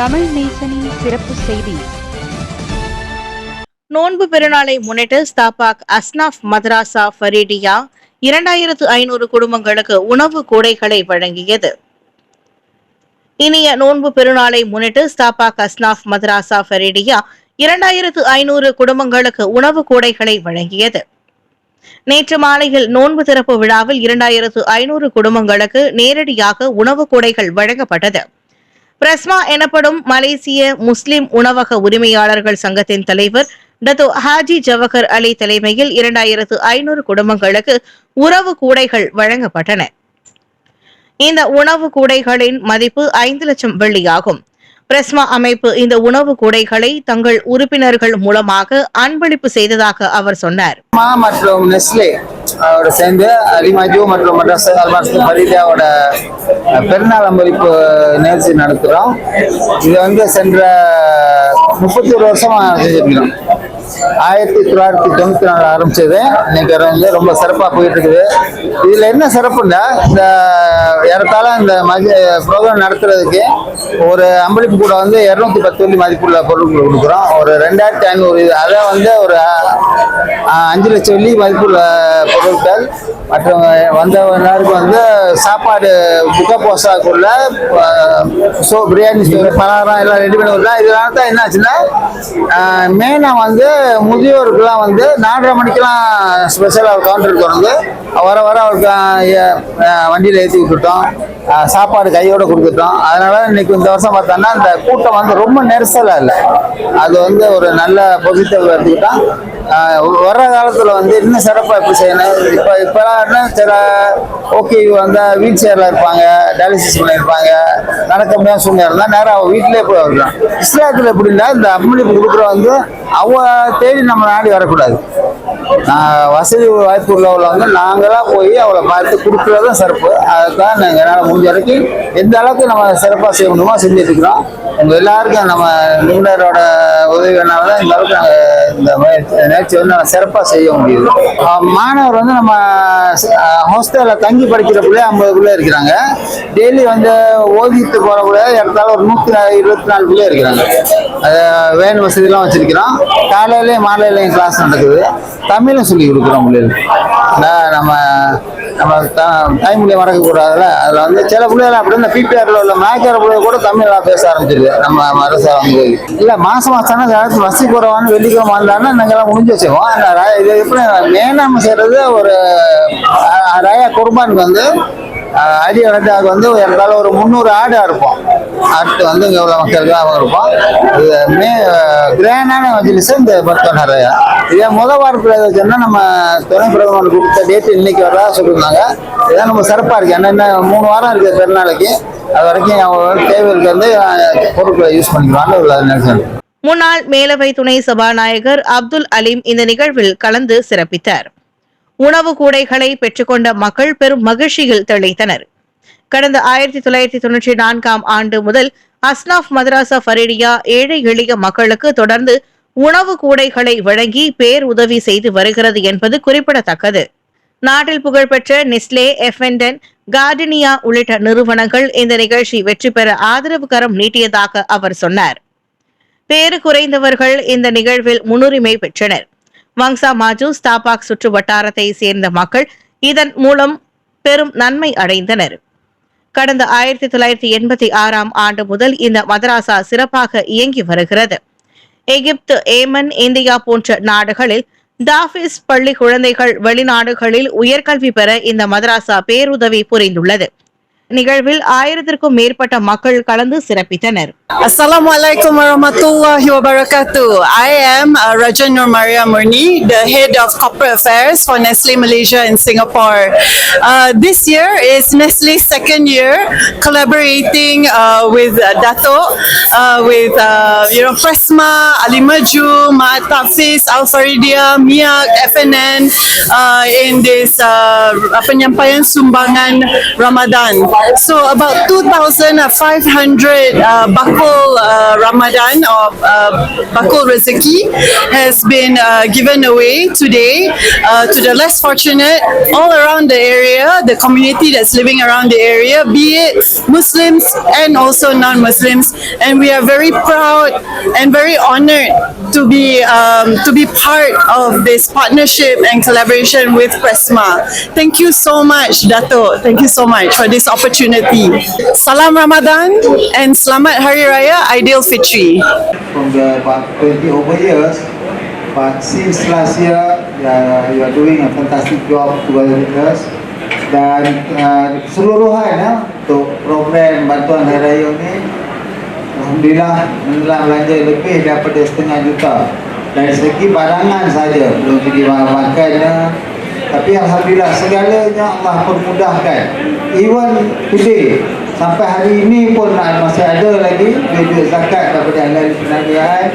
தமிழ் நேசனின் சிறப்பு செய்தி. நோன்பு பெருநாளை முன்னிட்டு ஸ்தாபாக் அஸ்னாஃப் மதராசா ஃபரீடியா இரண்டாயிரத்து ஐநூறு குடும்பங்களுக்கு உணவு கூடைகளை வழங்கியது. இனிய நோன்பு பெருநாளை முன்னிட்டு ஸ்தாபாக் அஸ்னாஃப் மதராசா ஃபரீடியா இரண்டாயிரத்து ஐநூறு குடும்பங்களுக்கு உணவு கூடைகளை வழங்கியது. நேற்று மாலையில் நோன்பு திறப்பு விழாவில் இரண்டாயிரத்து ஐநூறு குடும்பங்களுக்கு நேரடியாக உணவு கூடைகள் வழங்கப்பட்டது. பிரஸ்மா எனப்படும் மலேசிய முஸ்லிம் உணவக உரிமையாளர்கள் சங்கத்தின் தலைவர் டத்து ஹாஜி ஜவஹர் அலி தலைமையில் இரண்டாயிரத்து ஐநூறு குடும்பங்களுக்கு உறவு கூடைகள் வழங்கப்பட்டன. இந்த உணவு கூடைகளின் மதிப்பு ஐந்து லட்சம் வெள்ளியாகும். பிரஸ்மா அமைப்பு இந்த உணவு கூடைகளை தங்கள் உறுப்பினர்கள் மூலமாக அன்பளிப்பு செய்ததாக அவர் சொன்னார். மற்றும் நெஸ்லே அவரோட சேர்ந்து அலிமாஜு மற்றும் மட்ராஸ் அல்மாஸ் ஃபரீதாவோட பெருநாள் அம்பளிப்பு நிகழ்ச்சி நடத்துகிறோம். இது வந்து சென்ற முப்பத்தி ஒரு வருஷமா செஞ்சிருக்கிறோம். ஆயிரத்தி தொள்ளாயிரத்தி தொண்ணூத்தி நாலு ஆரம்பிச்சது. இன்னைக்கு வந்து ரொம்ப சிறப்பாக போயிட்டு இருக்குது இதுல என்ன சிறப்புன்னா இந்த இடத்தால இந்த மதி ப்ரோக்ராம் நடத்துறதுக்கு ஒரு அம்பளிப்பு கூட வந்து இரநூத்தி பத்து வெள்ளி மதிப்புள்ள பொருட்கள் கொடுக்குறோம். ஒரு ரெண்டாயிரத்தி ஐநூறு இது. அதை வந்து ஒரு அஞ்சு லட்சம் வெள்ளி மதிப்புள்ள பொருட்கள் மற்றும் வந்த எல்லாருக்கும் வந்து சாப்பாடு புக்க போசாக்குள்ள ஸோ பிரியாணி பலகாரம் எல்லாம் ரெடி பண்ணி கொடுத்தா இதனால தான் என்ன ஆச்சுன்னா மெயினாக வந்து முதியோருக்குலாம் வந்து நாலரை மணிக்கெலாம் ஸ்பெஷலாக கவுண்டர் திறந்து வர வர அவருக்கு வண்டியில் ஏற்றி விட்டுட்டோம் சாப்பாடு கையோட கொடுத்துட்டோம். அதனால இன்னைக்கு இந்த வருஷம் பார்த்தோம்னா இந்த கூட்டம் வந்து ரொம்ப நெரிசலாக இல்லை. அது வந்து ஒரு நல்ல பொசிட்டிவ் எடுத்துக்கிட்டோம் வர்ற காலத்தில் வந்து இன்னும் சிறப்பாக எப்படி செய்யணும்? இப்போ இப்போலாம் என்ன சில ஓகே வந்து வீல் சேரில் இருப்பாங்க டயாலிசிஸ் பண்ணியிருப்பாங்க நடக்க முடியாத சூழ்நிலை இருந்தால் நேரம் அவங்க வீட்டிலே போய் வரலாம் இஸ்லாத்தில் எப்படின்னா இந்த அம்மளிப்பு கொடுக்குற வந்து அவ தேடி நம்ம நாடி வரக்கூடாது. ஆஹ் வசதி வாய்ப்பு உள்ளவங்க நாங்களாக போய் அவளை பார்த்து கொடுக்குறதும் சிறப்பு. அதுதான் நாங்கள் என்னால் முடிஞ்ச வரைக்கும் எந்த அளவுக்கு நம்ம சிறப்பாக செய்ய முடியுமோ செஞ்சுட்டு இருக்கிறோம். உங்கள் எல்லாருக்கும் நம்ம நிபுணரோட உதவினால தான் இந்த அளவுக்கு நாங்கள் இந்த முயற்சி- நிகழ்ச்சி வந்து நம்ம சிறப்பாக செய்ய முடியுது. மாணவர் வந்து நம்ம ஹாஸ்டலில் தங்கி படிக்கிற பிள்ளை ஐம்பது பிள்ளை இருக்கிறாங்க. டெய்லி வந்து ஓதிட்டு போகிற பிள்ளை இடத்தால ஒரு நூற்றி இருபத்தி நாலு பிள்ளை இருக்கிறாங்க. அது வேன் வசதிலாம் வச்சிருக்கிறோம். காலையிலையும் மாலையிலையும் கிளாஸ் நடக்குது. தமிழும் சொல்லி கொடுக்குறோம் பிள்ளைகளுக்கு. நம்ம நம்ம தாய்மொழியை மறக்கக்கூடாதுல்ல. அதில் வந்து சில பிள்ளைகள் அப்படி இந்த பிபிஆரில் உள்ள மேய்க்கிற பிள்ளைகள் கூட தமிழாக பேச ஆரம்பிச்சிருக்கு நம்ம அரசு வந்து இல்லை மாதம் மாதம் காலத்து வசதி குறைவான வெள்ளிக்கிழமை வந்தாங்கன்னா நாங்கள்லாம் முடிஞ்சு வச்சுக்கோம் அந்த இது எப்படி மேனாம செய்கிறது ஒரு ராயா குர்பானுக்கு வந்து அடி வளர்த்தாக்கு வந்து இருந்தாலும் ஒரு முந்நூறு ஆடு அறுப்போம். அறுத்து வந்து இங்கே உள்ள மக்களுக்கு அவங்க இருப்போம். இது மே கிராண்டான மஜிலிஸ் இந்த பத்து நிறையா. இதே முத வாரத்தில் வச்சோம்னா நம்ம துணை பிரதமர் கொடுத்த டேட்டு இன்னைக்கு வரதா சொல்லியிருந்தாங்க. இதான் நம்ம சிறப்பாக இருக்குது என்னென்ன மூணு வாரம் இருக்குது பெருநாளைக்கு அது வரைக்கும் அவங்க தேவைகளுக்கு வந்து பொருட்களை யூஸ் பண்ணிக்கிறாங்க உள்ள நினைச்சேன் முன்னாள் மேலவை துணை சபாநாயகர் அப்துல் அலீம் இந்த நிகழ்வில் கலந்து சிறப்பித்தார். உணவு கூடைகளை பெற்றுக்கொண்ட மக்கள் பெரும் மகிழ்ச்சியில் திளைத்தனர் கடந்த ஆயிரத்தி தொள்ளாயிரத்தி தொன்னூற்றி நான்காம் ஆண்டு முதல் அஸ்னாஃப் மதராசா ஃபரீடியா ஏழை எளிய மக்களுக்கு தொடர்ந்து உணவு கூடைகளை வழங்கி பேருதவி செய்து வருகிறது என்பது குறிப்பிடத்தக்கது. நாட்டில் புகழ்பெற்ற நெஸ்லே எஃபென்டன் கார்டினியா உள்ளிட்ட நிறுவனங்கள் இந்த நிகழ்ச்சி வெற்றி பெற ஆதரவு கரம் நீட்டியதாக அவர் சொன்னார். பேறு குறைந்தவர்கள் இந்த நிகழ்வில் முன்னுரிமை பெற்றனர். வங்சா மாஜு ஸ்தாபாக் சுற்று வட்டாரத்தை சேர்ந்த மக்கள் இதன் மூலம் பெரும் நன்மை அடைந்தனர். கடந்த ஆயிரத்தி தொள்ளாயிரத்தி எண்பத்தி ஆறாம் ஆண்டு முதல் இந்த மதராசா சிறப்பாக இயங்கி வருகிறது. எகிப்து ஏமன் இந்தியா போன்ற நாடுகளில் தாஃபிஸ் பள்ளி குழந்தைகள் வெளிநாடுகளில் உயர்கல்வி பெற இந்த மதராசா பேருதவி புரிந்துள்ளது. நிகழ்வில் ஆயிரத்திற்கும் மேற்பட்ட மக்கள் கலந்து சிறப்பித்தனர் Assalamualaikum warahmatullahi wabarakatuh. I am uh, Raja Nur Maria Murni, the head of corporate affairs for Nestle Malaysia in Singapore. Uh, this year is Nestle's second year collaborating uh, with uh, Dato, uh, with uh, you know Presma, Ali Maju, Mahat Tafiz, Al Faridia, Miak, FNN uh, in this uh, penyampaian sumbangan Ramadan. So about 2,500 uh, bakul uh, Ramadan or uh, bakul rezeki has been uh, given away today uh, to the less fortunate all around the area, the community that's living around the area, be it Muslims and also non-Muslims, and we are very proud and very honored to be um, to be part of this partnership and collaboration with Presma. Thank you so much, Dato. Thank you so much for this opportunity. Salam Ramadan and Selamat Hari Raya Aidilfitri. from the about 20 over years. But since last year, uh, you are doing a fantastic job together with us. Dan uh, keseluruhan ya, untuk program bantuan hari raya ini, Alhamdulillah menelan belanja lebih daripada setengah juta. Dari segi barangan saja, belum segi makannya. Tapi Alhamdulillah segalanya Allah permudahkan. Even today, sampai hari ini pun masih ada lagi. Duit-duit zakat daripada ahli penagihan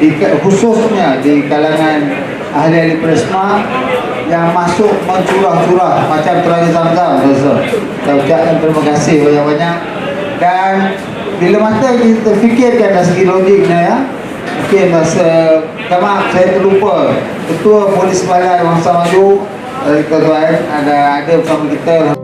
di, khususnya di kalangan ahli-ahli presma yang masuk mencurah-curah macam terakhir Zamzam rasa. Saya ucapkan terima kasih banyak-banyak. Dan bila masa kita fikirkan dari segi logiknya ya mungkin minta maaf saya terlupa. Ketua polis balai Wangsa Maju kalau ada ada sama kita.